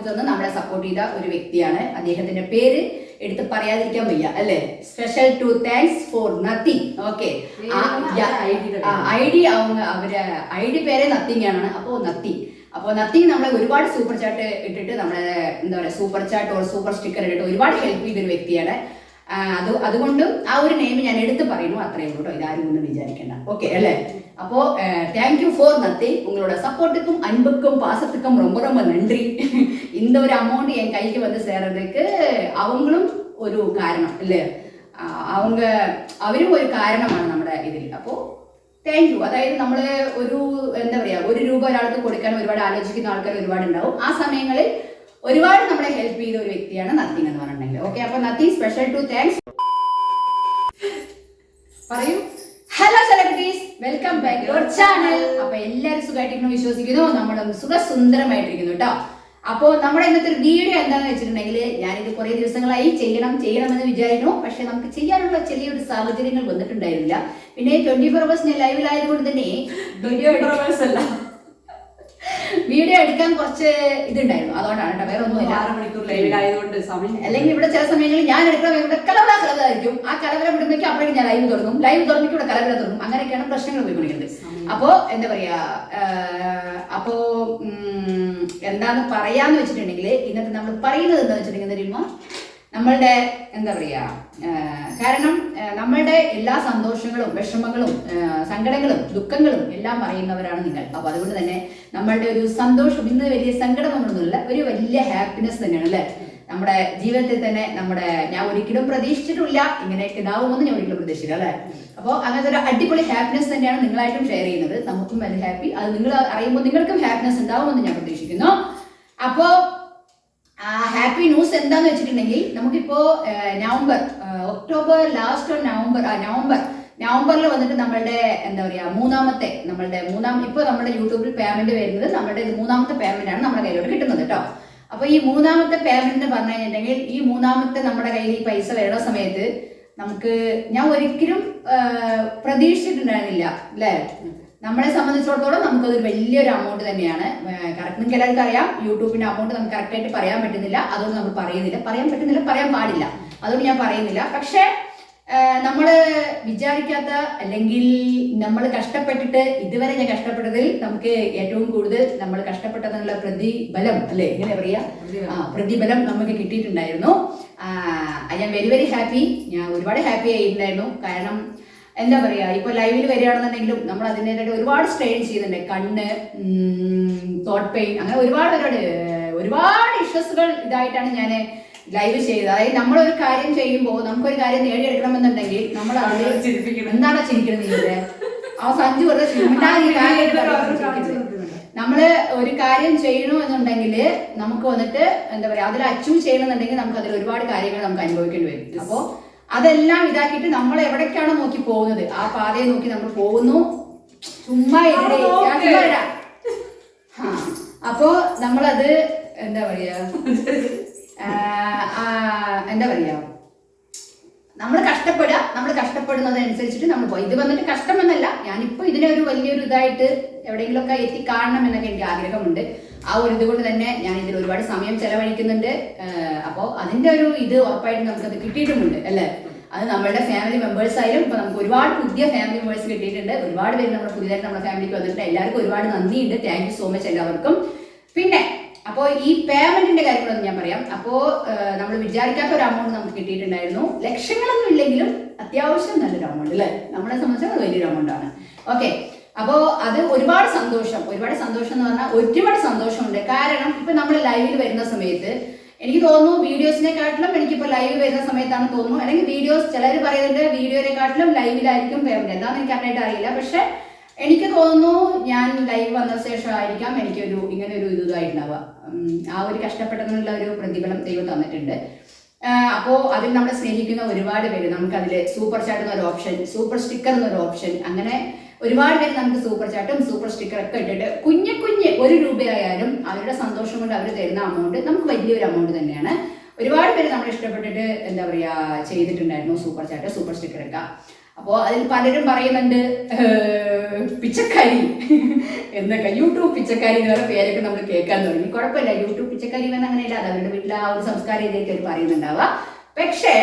Support തന്ന് നമ്മളെ support ചെയ്ത ഒരു വ്യക്തിയാണ്. അദ്ദേഹത്തിന്റെ പേര് എടുത്ത് പറയാതിരിക്കാൻ വയ്യ അല്ലെ? Special to thanks for nothing okay I D അവങ്ങ അവർ ഐ ഡി പേരെ നത്തിങ് ആണ്. അപ്പോൾ നത്തിങ് അപ്പോൾ നത്തിങ് നമ്മളെ ഒരുപാട് സൂപ്പർ ചാറ്റ് ഇട്ടിട്ട് നമ്മളെ എന്താ പറയുക super chat or super sticker ഇട്ടിട്ട് ഒരുപാട് ഹെൽപ്പ് ചെയ്തൊരു വ്യക്തിയാണ്. അത് അതുകൊണ്ടും ആ ഒരു നെയിം ഞാൻ എടുത്ത് പറയുന്നു അത്രയും കേട്ടോ ഇതാരും ഒന്നും വിചാരിക്കണ്ട ഓക്കെ അല്ലേ அப்போ தேங்க்யூ ஃபார் நத்திங் உங்களோட சப்போர்ட்டுக்கும் அன்புக்கும் பாசத்துக்கும் ரொம்ப ரொம்ப நன்றி இந்த ஒரு அமௌண்ட் என் கைக்கு வந்து சேர்றதுக்கு அவங்களும் ഒരു കാരണം അല്ലേ ആ, அவங்க അവരും ഒരു കാരണമാണ് നമ്മുടെ ഇതിൽ അപ്പോൾ താങ്ക് യു അതായത് നമ്മൾ ഒരു എന്താ പറയുക ഒരു രൂപ ഒരാൾക്ക് കൊടുക്കാൻ ഒരുപാട് ആലോചിക്കുന്ന ആൾക്കാർ ഒരുപാട് ഉണ്ടാവും ആ സമയങ്ങളിൽ ഒരുപാട് നമ്മളെ ഹെൽപ്പ് ചെയ്ത ഒരു വ്യക്തിയാണ് നത്തിങ് എന്ന് പറഞ്ഞിട്ടുണ്ടെങ്കിൽ. ഓക്കെ അപ്പൊ നത്തി സ്പെഷ്യൽ ടു താങ്ക്സ് പറയൂ. Hello celebrities welcome back your channel അപ്പൊ എല്ലാവരും സുഖമായിട്ടിരിക്കുന്നു വിശ്വസിക്കുന്നു. നമ്മുടെ സുഖസുന്ദരമായിട്ടിരിക്കുന്നു കേട്ടോ. അപ്പോ നമ്മുടെ ഇന്നത്തെ ഒരു വീഡിയോ എന്താന്ന് വെച്ചിട്ടുണ്ടെങ്കിൽ ഞാനിത് കുറെ ദിവസങ്ങളായി ചെയ്യണം ചെയ്യണം എന്ന് വിചാരിക്കുന്നു. പക്ഷെ നമുക്ക് ചെയ്യാനുള്ള ചെറിയൊരു സാഹചര്യങ്ങൾ വന്നിട്ടുണ്ടായിരുന്നില്ല. പിന്നെ ട്വന്റി ഫോർ അവേഴ്സ് ഞാൻ ലൈവിലായതുകൊണ്ട് തന്നെ ട്വന്റി ഫോർ അവേഴ്സ് അല്ല. വീഡിയോ എടുക്കാൻ കുറച്ച് ഇതുണ്ടായിരുന്നു. അതുകൊണ്ടാണ് കേട്ടോ വേറെ ഒന്നും ആറ് മണിക്കൂർ ലൈവിലായതുകൊണ്ട് സമയം അല്ലെങ്കിൽ ഇവിടെ ചില സമയങ്ങളിൽ ഞാൻ എടുക്കുന്ന ഇവിടെ കലവറ കലവറായിരിക്കും. ആ കലവറ വിടുമ്പോഴേക്കും അപ്പോഴേക്കും ഞാൻ ലൈവ് തുടങ്ങും. ലൈവ് തുടങ്ങിയിട്ട് ഇവിടെ കലവറ തുടങ്ങും. അങ്ങനെയൊക്കെയാണ് പ്രശ്നങ്ങൾ പോയിക്കൊണ്ടിരിക്കുന്നത് അപ്പോ എന്താ പറയാ അപ്പോ എന്താന്ന് പറയാന്ന് വെച്ചിട്ടുണ്ടെങ്കിൽ ഇന്നത്തെ നമ്മൾ പറയുന്നത് എന്താ വെച്ചിട്ടുണ്ടെങ്കിൽ അറിയുമ്പോ നമ്മളുടെ എന്താ പറയാ കാരണം നമ്മളുടെ എല്ലാ സന്തോഷങ്ങളും വിഷമങ്ങളും സങ്കടങ്ങളും ദുഃഖങ്ങളും എല്ലാം പറയുന്നവരാണ് നിങ്ങൾ. അപ്പൊ അതുകൊണ്ട് തന്നെ നമ്മളുടെ ഒരു സന്തോഷം ഇന്ന് വലിയ സങ്കടം നമ്മളൊന്നുമില്ല ഒരു വലിയ ഹാപ്പിനെസ് തന്നെയാണ് അല്ലെ? നമ്മുടെ ജീവിതത്തിൽ തന്നെ നമ്മുടെ ഞാൻ ഒരിക്കലും പ്രതീക്ഷിച്ചിട്ടില്ല ഇങ്ങനെയൊക്കെ ഇതാവുമെന്ന് ഞാൻ ഒരിക്കലും പ്രതീക്ഷിച്ചില്ല അല്ലെ? അപ്പോൾ അങ്ങനത്തെ ഒരു അടിപൊളി ഹാപ്പിനെസ് തന്നെയാണ് നിങ്ങളായിട്ടും ഷെയർ ചെയ്യുന്നത്. നമുക്കും വലിയ ഹാപ്പി അത് നിങ്ങൾ അറിയുമ്പോൾ നിങ്ങൾക്കും ഹാപ്പിനെസ് ഉണ്ടാവുമെന്ന് ഞാൻ പ്രതീക്ഷിക്കുന്നു. അപ്പോ ഹാപ്പി ന്യൂസ് എന്താന്ന് വെച്ചിട്ടുണ്ടെങ്കിൽ നമുക്കിപ്പോ November October last November November. നവംബറിൽ വന്നിട്ട് നമ്മളുടെ എന്താ പറയാ മൂന്നാമത്തെ നമ്മളുടെ മൂന്നാം ഇപ്പൊ നമ്മുടെ യൂട്യൂബിൽ പേയ്മെന്റ് വരുന്നത് നമ്മുടെ മൂന്നാമത്തെ പേയ്മെന്റ് ആണ് നമ്മുടെ കയ്യിലോട്ട് കിട്ടുന്നത് കേട്ടോ അപ്പൊ ഈ മൂന്നാമത്തെ പേയ്മെന്റ് എന്ന് പറഞ്ഞു കഴിഞ്ഞിട്ടുണ്ടെങ്കിൽ ഈ മൂന്നാമത്തെ നമ്മുടെ കയ്യിൽ ഈ പൈസ വരുന്ന സമയത്ത് നമുക്ക് ഞാൻ ഒരിക്കലും പ്രതീക്ഷിച്ചിട്ടുണ്ടായിരുന്നില്ല അല്ലേ? നമ്മളെ സംബന്ധിച്ചിടത്തോളം നമുക്കതൊരു വലിയൊരു അമൗണ്ട് തന്നെയാണ്. കറക്റ്റ് നിങ്ങൾക്ക് എല്ലാവർക്കും അറിയാം. യൂട്യൂബിന്റെ അമൗണ്ട് നമുക്ക് കറക്റ്റ് ആയിട്ട് പറയാൻ പറ്റുന്നില്ല. അതൊന്നും നമ്മൾ പറയുന്നില്ല. പറയാൻ പറ്റുന്നില്ല പറയാൻ പാടില്ല. അതുകൊണ്ട് ഞാൻ പറയുന്നില്ല. പക്ഷേ നമ്മൾ വിചാരിക്കാത്ത അല്ലെങ്കിൽ നമ്മൾ കഷ്ടപ്പെട്ടിട്ട് ഇതുവരെ ഞാൻ കഷ്ടപ്പെട്ടതിൽ നമുക്ക് ഏറ്റവും കൂടുതൽ നമ്മൾ കഷ്ടപ്പെട്ടതെന്നുള്ള പ്രതിഫലം അല്ലെ? എങ്ങനെ പറയാ? പ്രതിഫലം നമുക്ക് കിട്ടിയിട്ടുണ്ടായിരുന്നു. I am very very happy ഞാൻ ഒരുപാട് ഹാപ്പി ആയിട്ടുണ്ടായിരുന്നു. കാരണം എന്താ പറയാ ഇപ്പൊ ലൈവിൽ വരികയാണെന്നുണ്ടെങ്കിലും നമ്മൾ അതിനായിട്ട് ഒരുപാട് സ്ട്രെയിൻ ചെയ്യുന്നുണ്ട്. കണ്ണ് തോട്ട് പെയിൻ അങ്ങനെ ഒരുപാട് ഒരുപാട് ഒരുപാട് ഇഷ്യൂസുകൾ ഇതായിട്ടാണ് ഞാൻ ലൈവ് ചെയ്തത്. അതായത് നമ്മളൊരു കാര്യം ചെയ്യുമ്പോൾ നമുക്കൊരു കാര്യം നേടിയെടുക്കണമെന്നുണ്ടെങ്കിൽ നമ്മൾ ചിരിപ്പിക്കണം. എന്താണ് ചിരിക്കുന്നത് സഞ്ചു വെറുതെ. നമ്മൾ ഒരു കാര്യം ചെയ്യണു എന്നുണ്ടെങ്കിൽ നമുക്ക് വന്നിട്ട് എന്താ പറയാ അതിൽ അച്ചീവ് ചെയ്യണമെന്നുണ്ടെങ്കിൽ നമുക്ക് അതിൽ ഒരുപാട് കാര്യങ്ങൾ നമുക്ക് അനുഭവിക്കേണ്ടി വരും. അപ്പോ അതെല്ലാം ഇതാക്കിയിട്ട് നമ്മൾ എവിടേക്കാണ് നോക്കി പോകുന്നത്. ആ പാതയെ നോക്കി നമ്മൾ പോകുന്നു. ചുമ്മാ അപ്പോ നമ്മളത് എന്താ പറയാ? എന്താ പറയാ? നമ്മൾ കഷ്ടപ്പെടുക. നമ്മൾ കഷ്ടപ്പെടുന്നതനുസരിച്ചിട്ട് നമ്മൾ പോയി. ഇത് വന്നിട്ട് കഷ്ടമെന്നല്ല. ഞാനിപ്പോ ഇതിനെ ഒരു വലിയൊരു ഇതായിട്ട് എവിടെയെങ്കിലുമൊക്കെ എത്തിക്കാണണം എന്നൊക്കെ എനിക്ക് ആഗ്രഹമുണ്ട്. ആ ഒരു ഇതുകൊണ്ട് തന്നെ ഞാൻ ഇതിൽ ഒരുപാട് സമയം ചെലവഴിക്കുന്നുണ്ട്. അപ്പോൾ അതിന്റെ ഒരു ഇത് ഉറപ്പായിട്ടും നമുക്കത് കിട്ടിയിട്ടുമുണ്ട് അല്ലേ? അത് നമ്മുടെ ഫാമിലി മെമ്പേഴ്സ് ആയാലും ഇപ്പൊ നമുക്ക് ഒരുപാട് പുതിയ ഫാമിലി മെമ്പേഴ്സ് കിട്ടിയിട്ടുണ്ട്. ഒരുപാട് പേര് നമ്മുടെ പുതിയതായിട്ട് നമ്മുടെ ഫാമിലിക്ക് വന്നിട്ടുണ്ട്. എല്ലാവർക്കും ഒരുപാട് നന്ദിയുണ്ട്. താങ്ക് യു സോ മച്ച് എല്ലാവർക്കും. പിന്നെ അപ്പോൾ ഈ പേയ്മെന്റിന്റെ കാര്യങ്ങളൊന്നും ഞാൻ പറയാം. അപ്പോൾ നമ്മൾ വിചാരിക്കാത്ത ഒരു അമൗണ്ട് നമുക്ക് കിട്ടിയിട്ടുണ്ടായിരുന്നു. ലക്ഷങ്ങളൊന്നും ഇല്ലെങ്കിലും അത്യാവശ്യം നല്ലൊരു അമൗണ്ട് അല്ലേ? നമ്മളെ സംബന്ധിച്ചാൽ അത് വലിയൊരു അമൗണ്ട് ആണ്. ഓക്കെ അപ്പോൾ അത് ഒരുപാട് സന്തോഷം. ഒരുപാട് സന്തോഷം എന്ന് പറഞ്ഞാൽ ഒരുപാട് സന്തോഷമുണ്ട്. കാരണം ഇപ്പൊ നമ്മൾ ലൈവിൽ വരുന്ന സമയത്ത് എനിക്ക് തോന്നുന്നു വീഡിയോസിനെക്കാട്ടിലും എനിക്കിപ്പോൾ ലൈവ് വരുന്ന സമയത്താണ് തോന്നുന്നു. അല്ലെങ്കിൽ വീഡിയോസ് ചിലർ പറയുന്നുണ്ട് വീഡിയോനെക്കാട്ടിലും ലൈവിലായിരിക്കും പേയ്മെന്റ് എന്താണെന്ന് എനിക്ക് അറിയാനായിട്ട് അറിയില്ല. പക്ഷെ എനിക്ക് തോന്നുന്നു ഞാൻ ലൈവ് വന്ന ശേഷം ആയിരിക്കാം എനിക്കൊരു ഇങ്ങനെ ഒരു ഇതായിട്ടുണ്ടാവുക ആ ഒരു കഷ്ടപ്പെട്ടതിനുള്ള ഒരു പ്രതിഫലം ദൈവം തന്നിട്ടുണ്ട്. അപ്പോൾ അതിൽ നമ്മളെ സ്നേഹിക്കുന്ന ഒരുപാട് പേര്. നമുക്ക് അതിൽ സൂപ്പർ ചാറ്റ് എന്നൊരു ഓപ്ഷൻ സൂപ്പർ സ്റ്റിക്കർ എന്നൊരു ഓപ്ഷൻ അങ്ങനെ ഒരുപാട് പേര് നമുക്ക് സൂപ്പർ ചാറ്റും സൂപ്പർ സ്റ്റിക്കർ ഒക്കെ ഇട്ടിട്ട് കുഞ്ഞു കുഞ്ഞ് ഒരു രൂപയായാലും അവരുടെ സന്തോഷം കൊണ്ട് അവർ തരുന്ന അമൗണ്ട് നമുക്ക് വലിയൊരു അമൗണ്ട് തന്നെയാണ്. ഒരുപാട് പേര് നമ്മൾ ഇഷ്ടപ്പെട്ടിട്ട് എന്താ പറയുക ചെയ്തിട്ടുണ്ടായിരുന്നു സൂപ്പർ ചാറ്റ് സൂപ്പർ സ്റ്റിക്കർ ഒക്കെ. അപ്പോൾ അതിൽ പലരും പറയുന്നുണ്ട് പിച്ചക്കാരി എന്നൊക്കെ. യൂട്യൂബ് പിച്ചക്കാരി എന്ന് പറയുന്ന പേരൊക്കെ നമ്മൾ കേൾക്കാൻ തുടങ്ങി. കുഴപ്പമില്ല. യൂട്യൂബ് പിച്ചക്കാരി എന്ന് അങ്ങനെയല്ല. അത് അവരുടെ വീട്ടിൽ ആ ഒരു സംസ്കാരം ഇതൊക്കെ അവർ പറയുന്നുണ്ടാവുക പക്ഷേ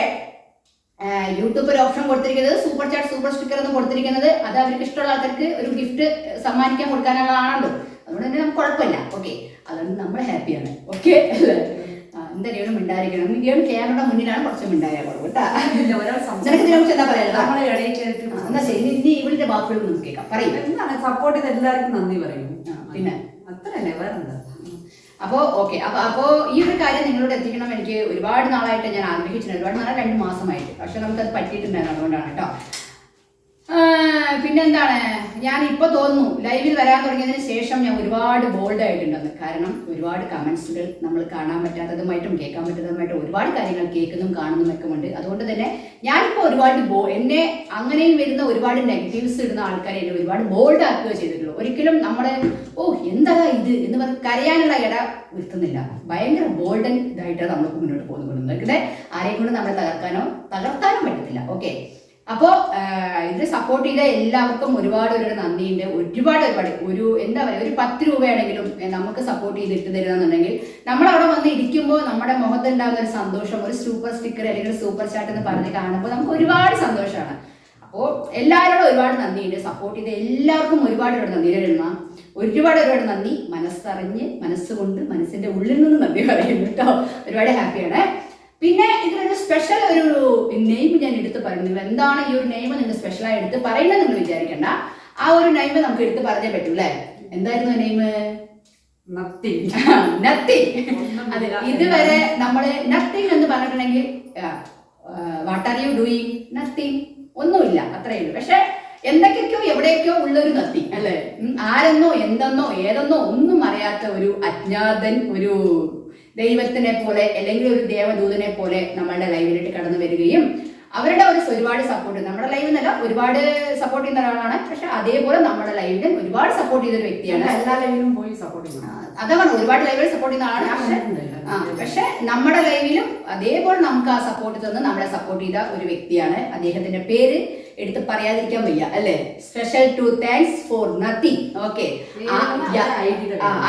യൂട്യൂബ് ഒരു ഓപ്ഷൻ കൊടുത്തിരിക്കുന്നത്. സൂപ്പർ ചാറ്റ് സൂപ്പർ സ്റ്റിക്കർ എന്ന് കൊടുത്തിരിക്കുന്നത്. അത് അവർക്ക് ഇഷ്ടമുള്ള ആൾക്കാർക്ക് ഒരു ഗിഫ്റ്റ് സമ്മാനിക്കാൻ കൊടുക്കാനുള്ളതാണല്ലോ. അതുകൊണ്ട് തന്നെ നമുക്ക് കുഴപ്പമില്ല. ഓക്കെ അതുകൊണ്ട് നമ്മൾ ഹാപ്പിയാണ് ഓക്കെ എന്തായാലും മിണ്ടായിരിക്കണം. ഇനിയും ക്യാമറയുടെ മുന്നിലാണ് കുറച്ച് മിണ്ടായ കുറവ് കേട്ടാ എന്താ പറയുക എന്നാ ശരി. ഇനി- ഇവളുടെ വാക്കുകൾ നമുക്ക് കേൾക്കാം. പറയും. സപ്പോർട്ട് ചെയ്ത് എല്ലാവർക്കും നന്ദി പറയും. പിന്നെ? അത്രല്ലേ വേറെന്താ അപ്പോൾ ഓക്കെ അപ്പോൾ അപ്പോൾ ഈ ഒരു കാര്യം നിങ്ങളോട് എത്തിക്കണം. എനിക്ക് ഒരുപാട് നാളായിട്ട് ഞാൻ ആഗ്രഹിച്ചിട്ടുണ്ട്. ഒരുപാട് നാളെ രണ്ട് മാസമായിട്ട്. പക്ഷെ നമുക്കത് പറ്റിയിട്ടുണ്ടായിരുന്നു അതുകൊണ്ടാണ് കേട്ടോ. പിന്നെന്താണ്? ഞാൻ ഇപ്പൊ തോന്നുന്നു ലൈവിൽ വരാൻ തുടങ്ങിയതിന് ശേഷം ഞാൻ ഒരുപാട് ബോൾഡ് ആയിട്ടുണ്ടെന്ന്. കാരണം ഒരുപാട് കമന്റ്സുകൾ നമ്മൾ കാണാൻ പറ്റാത്തതുമായിട്ടും കേൾക്കാൻ പറ്റാത്തതുമായിട്ടും ഒരുപാട് കാര്യങ്ങൾ കേൾക്കുന്നതും കാണുന്നതും ഒക്കെ ഉണ്ട്. അതുകൊണ്ട് തന്നെ ഞാനിപ്പോൾ ഒരുപാട് ബോ എന്നെ അങ്ങനെയും വരുന്ന ഒരുപാട് നെഗറ്റീവ്സ് ഇടുന്ന ആൾക്കാരെ എന്നെ ഒരുപാട് ബോൾഡ് ആക്കുക ചെയ്തിട്ടുള്ളൂ. ഒരിക്കലും നമ്മളെ ഓ എന്താ ഇത്? എന്ന് പറഞ്ഞ് കരയാനുള്ള ഇട നിർത്തുന്നില്ല ഭയങ്കര ബോൾഡൻ ഇതായിട്ടാണ് നമ്മൾ മുന്നോട്ട് പോകുന്നത്. ആരെയും കൊണ്ട് നമ്മളെ തകർക്കാനോ തകർത്താനോ പറ്റത്തില്ല. ഓക്കെ അപ്പോൾ ഇത് സപ്പോർട്ട് ചെയ്ത എല്ലാവർക്കും ഒരുപാട് ഒരു നന്ദിയുണ്ട്. ഒരുപാട് ഒരുപാട്. ഒരു എന്താ പറയുക ഒരു പത്ത് രൂപയാണെങ്കിലും നമുക്ക് സപ്പോർട്ട് ചെയ്തിട്ട് തരുന്നുണ്ടെങ്കിൽ നമ്മൾ അവിടെ വന്ന് ഇരിക്കുമ്പോൾ നമ്മുടെ മുഖത്ത് ഉണ്ടാകുന്ന ഒരു സന്തോഷം ഒരു സൂപ്പർ സ്റ്റിക്കർ അല്ലെങ്കിൽ സൂപ്പർ ചാറ്റ് എന്ന് പറഞ്ഞ് കാണുമ്പോൾ നമുക്ക് ഒരുപാട് സന്തോഷമാണ്. അപ്പോൾ എല്ലാവരോടും ഒരുപാട് നന്ദിയുണ്ട്. സപ്പോർട്ട് ചെയ്ത എല്ലാവർക്കും ഒരുപാട് ഒരുപാട് നന്ദി. വരുന്ന ഒരുപാട് ഒരുപാട് നന്ദി. മനസ്സറിഞ്ഞ് മനസ്സുകൊണ്ട് മനസ്സിന്റെ ഉള്ളിൽ നിന്ന് നന്ദി പറയുന്നു കേട്ടോ. ഒരുപാട് ഹാപ്പിയാണ് പിന്നെ ഇതിനൊരു സ്പെഷ്യൽ ഒരു നെയിം ഞാൻ എടുത്ത് പറയുന്നു എന്താണ് ഈ ഒരു നെയിം നിങ്ങൾ സ്പെഷ്യലായി എടുത്ത് പറയുന്നത് നിങ്ങൾ വിചാരിക്കണ്ട. ആ ഒരു നെയിം നമുക്ക് എടുത്ത് പറഞ്ഞേ പറ്റൂ അല്ലേ? എന്തായിരുന്നു നെയിം നത്തിങ് നത്തിങ് അതെ ഇതുവരെ നമ്മൾ നത്തിങ് എന്ന് പറഞ്ഞിട്ടുണ്ടെങ്കിൽ what are you doing nothing ഒന്നുമില്ല അത്രയേ ഉള്ളൂ. പക്ഷെ എന്തൊക്കെയൊക്കെയോ എവിടെയൊക്കെയോ ഉള്ളൊരു നത്തി അല്ലേ? ആരെന്നോ എന്തെന്നോ ഏതെന്നോ ഒന്നും അറിയാത്ത ഒരു അജ്ഞാതൻ ഒരു ദൈവത്തിനെ പോലെ അല്ലെങ്കിൽ ഒരു ദേവദൂതനെ പോലെ നമ്മളുടെ ലൈവിലേക്ക് കടന്നു വരികയും അവരുടെ ഒരു ഒരുപാട് സപ്പോർട്ട് നമ്മുടെ ലൈവിൽ നിന്നല്ല ഒരുപാട് സപ്പോർട്ട് ചെയ്യുന്ന ഒരാളാണ്. പക്ഷെ അതേപോലെ നമ്മുടെ ലൈവിന് ഒരുപാട് സപ്പോർട്ട് ചെയ്ത ഒരു വ്യക്തിയാണ്. എല്ലാ ലൈവിലും പോയി സപ്പോർട്ട് ചെയ്യുന്നത് അതാണ് ഒരുപാട് ലൈവിൽ സപ്പോർട്ട് ചെയ്യുന്ന ആളാണ്. ആ പക്ഷെ നമ്മുടെ ലൈവിലും അതേപോലെ നമുക്ക് ആ സപ്പോർട്ട് തന്ന് നമ്മളെ സപ്പോർട്ട് ചെയ്ത ഒരു വ്യക്തിയാണ്. അദ്ദേഹത്തിന്റെ പേര് എടുത്ത് പറയാതിരിക്കാൻ വയ്യ അല്ലെ special to thanks for nothing okay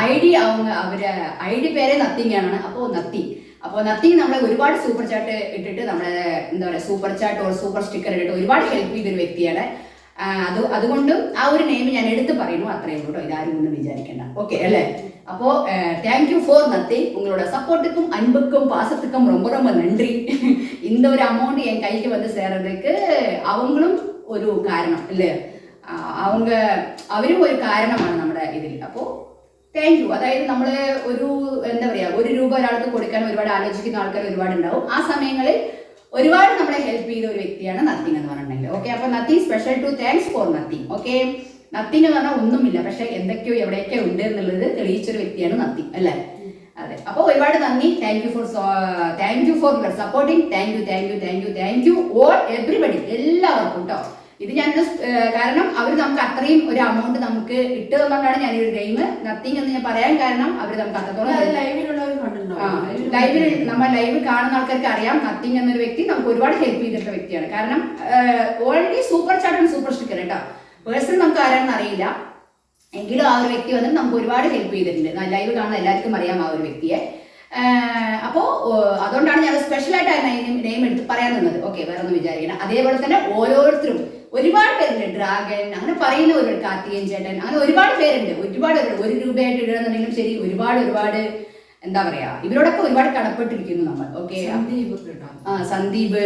I D அவங்க അവര് ഐ ഡി പേരെ നത്തിങ് ആണ് അപ്പോ നത്തിങ് അപ്പോൾ നത്തിങ് നമ്മളെ ഒരുപാട് സൂപ്പർ ചാറ്റ് ഇട്ടിട്ട് നമ്മളെ എന്താ പറയുക super chat or super sticker ഇട്ടിട്ട് ഒരുപാട് ഹെൽപ്പ് ചെയ്തൊരു വ്യക്തിയാണ് ആ, അത് അതുകൊണ്ടും ആ ഒരു നെയിം ഞാൻ എടുത്ത് പറയുന്നു അത്രയും കേട്ടോ ഇതാരും ഒന്നും വിചാരിക്കണ്ട ഓക്കെ അല്ലേ அப்போ தேங்க்யூ ஃபார் நத்திங் உங்களோட சப்போர்ட்டுக்கும் அன்புக்கும் பாசத்துக்கும் ரொம்ப ரொம்ப நன்றி இந்த ஒரு அமௌண்ட் என் கைக்கு வந்து சேர்றதுக்கு அவங்களும் ഒരു കാരണം അല്ലേ ആ, அவங்க അവരും ഒരു കാരണമാണ് നമ്മുടെ ഇതിൽ അപ്പോൾ താങ്ക് യു അതായത് നമ്മൾ ഒരു എന്താ പറയുക ഒരു രൂപ ഒരാൾക്ക് കൊടുക്കാൻ ഒരുപാട് ആലോചിക്കുന്ന ആൾക്കാർ ഒരുപാട് ഉണ്ടാവും ആ സമയങ്ങളിൽ ഒരുപാട് നമ്മളെ ഹെൽപ്പ് ചെയ്ത ഒരു വ്യക്തിയാണ് നത്തിങ് എന്ന് പറഞ്ഞിട്ടുണ്ടെങ്കിൽ ഓക്കെ അപ്പൊ nothing special to thanks for nothing okay nothing എന്ന് പറഞ്ഞാൽ ഒന്നുമില്ല പക്ഷെ എന്തൊക്കെയോ എവിടെയൊക്കെ ഉണ്ട് എന്നുള്ളത് തെളിയിച്ചൊരു വ്യക്തിയാണ് നത്തിങ് അല്ലേ അതെ. അപ്പോൾ ഒരുപാട് നന്ദി. Thank you for thank you for your supporting thank you thank you thank you thank you all everybody എല്ലാവർക്കും കേട്ടോ ഇത് ഞാൻ കാരണം അവർ നമുക്ക് അത്രയും ഒരു അമൗണ്ട് നമുക്ക് ഇട്ട് തന്നുകൊണ്ടാണ് ഞാൻ ഈ ഒരു ഗെയിം നത്തിങ് എന്ന് ഞാൻ പറയാൻ കാരണം അവർ നമുക്ക് അത്രത്തോളം ലൈവിൽ നമ്മൾ ലൈവ് കാണുന്ന ആൾക്കാർക്ക് അറിയാം. നത്തിങ് എന്നൊരു വ്യക്തി നമുക്ക് ഒരുപാട് ഹെൽപ്പ് ചെയ്തിട്ടുള്ള വ്യക്തിയാണ്. കാരണം already super chat super sticker കേട്ടോ പേഴ്സൺ നമുക്ക് ആരാണെന്ന് അറിയില്ല. എങ്കിലും ആ ഒരു വ്യക്തി വന്നിട്ട് നമുക്ക് ഒരുപാട് ഹെൽപ്പ് ചെയ്തിട്ടുണ്ട്. ലൈവ് കാണുന്ന എല്ലാവർക്കും അറിയാം ആ ഒരു വ്യക്തിയെ. അപ്പോൾ അതുകൊണ്ടാണ് ഞാൻ സ്പെഷ്യലായിട്ടാണ് നെയിം എടുത്ത് പറയാൻ നിന്നത്. ഓക്കെ വേറെ ഒന്നും വിചാരിക്കണം അതേപോലെ തന്നെ ഓരോരുത്തരും ഒരുപാട് പേരുണ്ട്. ഡ്രാഗൺ അങ്ങനെ പറയുന്ന ഒരു കാർത്തികൻ ചേട്ടൻ അങ്ങനെ ഒരുപാട് പേരുണ്ട്. ഒരുപാട് ഒരു രൂപയായിട്ട് ഇടുകയെന്നുണ്ടെങ്കിലും ശരി ഒരുപാട് ഒരുപാട് എന്താ പറയാ ഇവരോടൊക്കെ ഒരുപാട് കടപ്പെട്ടിരിക്കുന്നു നമ്മൾ. ഓക്കെ ആ. സന്ദീപ്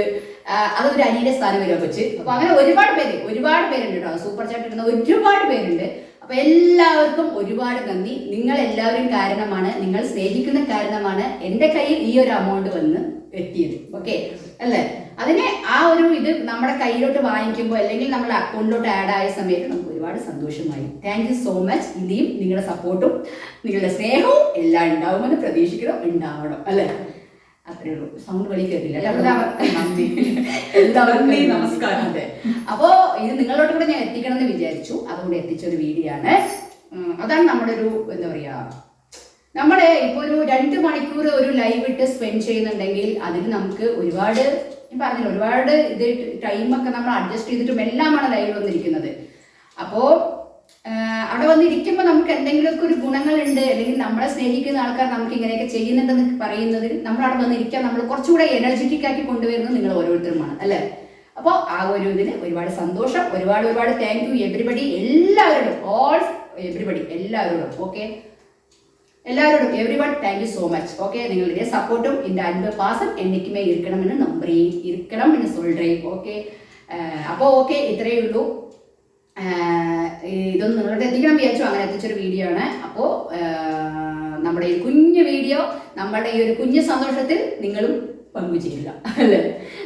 അതൊരു അനിയുടെ സ്ഥാനം വരെ വെച്ച്. അപ്പൊ അങ്ങനെ ഒരുപാട് പേര് ഒരുപാട് പേരുണ്ട് കേട്ടോ. സൂപ്പർ ചാറ്റ് ഇടുന്ന ഒരുപാട് പേരുണ്ട്. അപ്പൊ എല്ലാവർക്കും ഒരുപാട് നന്ദി. നിങ്ങൾ എല്ലാവരും കാരണമാണ് നിങ്ങൾ സ്നേഹിക്കുന്ന കാരണമാണ് എന്റെ കയ്യിൽ ഈ ഒരു അമൗണ്ട് വന്ന് എത്തിയത് ഓക്കെ അല്ലേ? അതിനെ ആ ഒരു ഇത് നമ്മുടെ കയ്യിലോട്ട് വാങ്ങിക്കുമ്പോൾ അല്ലെങ്കിൽ നമ്മുടെ അക്കൗണ്ടിലോട്ട് ആഡ് ആയ സമയത്ത് നമുക്ക് ഒരുപാട് സന്തോഷമായി. താങ്ക് യു സോ മച്ച് ഇനിയും നിങ്ങളുടെ സപ്പോർട്ടും നിങ്ങളുടെ സ്നേഹവും എല്ലാം ഉണ്ടാവുമെന്ന് പ്രതീക്ഷിക്കണം ഉണ്ടാവണം. അല്ലേ? അത്രേ ഉള്ളൂ. സൗണ്ട് കളി കേട്ടില്ല എല്ലാവർക്കും. നമസ്കാരം. അതെ. അപ്പോ ഇത് നിങ്ങളോട് കൂടെ ഞാൻ എത്തിക്കണം എന്ന് വിചാരിച്ചു. അതുകൊണ്ട് എത്തിച്ച ഒരു വീഡിയോ ആണ്. അതാണ് നമ്മുടെ ഒരു എന്താ പറയാ നമ്മളെ ഇപ്പൊ ഒരു രണ്ട് മണിക്കൂർ ഒരു ലൈവ് ഇട്ട് സ്പെൻഡ് ചെയ്യുന്നുണ്ടെങ്കിൽ അതിന് നമുക്ക് ഒരുപാട് ഞാൻ പറഞ്ഞില്ല ഒരുപാട് ഇത് ടൈമൊക്കെ നമ്മൾ അഡ്ജസ്റ്റ് ചെയ്തിട്ടും എല്ലാമാണ് ലൈവ് വന്നിരിക്കുന്നത്. അപ്പോൾ അവിടെ വന്നിരിക്കുമ്പോൾ നമുക്ക് എന്തെങ്കിലുമൊക്കെ ഒരു ഗുണങ്ങളുണ്ട്. അല്ലെങ്കിൽ നമ്മളെ സ്നേഹിക്കുന്ന ആൾക്കാർ നമുക്ക് ഇങ്ങനെയൊക്കെ ചെയ്യുന്നുണ്ടെന്ന് പറയുന്നതിൽ നമ്മൾ അവിടെ വന്നിരിക്കാൻ നമ്മൾ കുറച്ചുകൂടെ എനർജറ്റിക് ആക്കി കൊണ്ടുവരുന്നത് നിങ്ങൾ ഓരോരുത്തരുമാണ് അല്ലേ? അപ്പോൾ ആ ഒരു ഇതിന് ഒരുപാട് സന്തോഷം. ഒരുപാട് ഒരുപാട് താങ്ക് യു എവരിബഡി എല്ലാവരോടും ഓൾ എവരിബഡി എല്ലാവരോടും ഓക്കെ എല്ലാവരോടും everyone thank you so much okay നിങ്ങളുടെ സപ്പോർട്ടും എന്റെ അൻപത് പാസം എന്നേക്കുമേ ഇരിക്കണമെന്ന് നമ്പറേയും ഇരിക്കണം എന്ന് സോൾഡറേയും ഓക്കെ അപ്പോൾ ഓക്കെ ഇത്രയേ ഉള്ളൂ. ഇതൊന്നും നിങ്ങളുടെ എത്തിക്കണം വിചാരിച്ചു? അങ്ങനെ എത്തിച്ചൊരു വീഡിയോ ആണ്. അപ്പോൾ നമ്മുടെ ഈ കുഞ്ഞു വീഡിയോ നമ്മുടെ ഈ ഒരു കുഞ്ഞു സന്തോഷത്തിൽ നിങ്ങളും പങ്കുചേരുക അല്ലേ?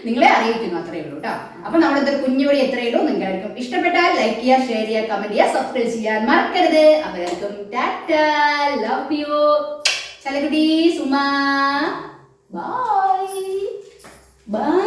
നിങ്ങളെ അറിയിക്കുന്നു അത്രയേ ഉള്ളൂ കേട്ടോ. അപ്പൊ നമ്മുടെ കുഞ്ഞു വഴി എത്രയേ ഉള്ളൂ. നിങ്ങൾക്കും ഇഷ്ടപ്പെട്ടാൽ ലൈക്ക് ചെയ്യുക ഷെയർ ചെയ്യുക കമന്റ് ചെയ്യുക സബ്സ്ക്രൈബ് ചെയ്യാൻ മറക്കരുത്. അവർക്കും ടാറ്റ. ലവ് യു ചലകുട്ടി സുമാ. Bye bye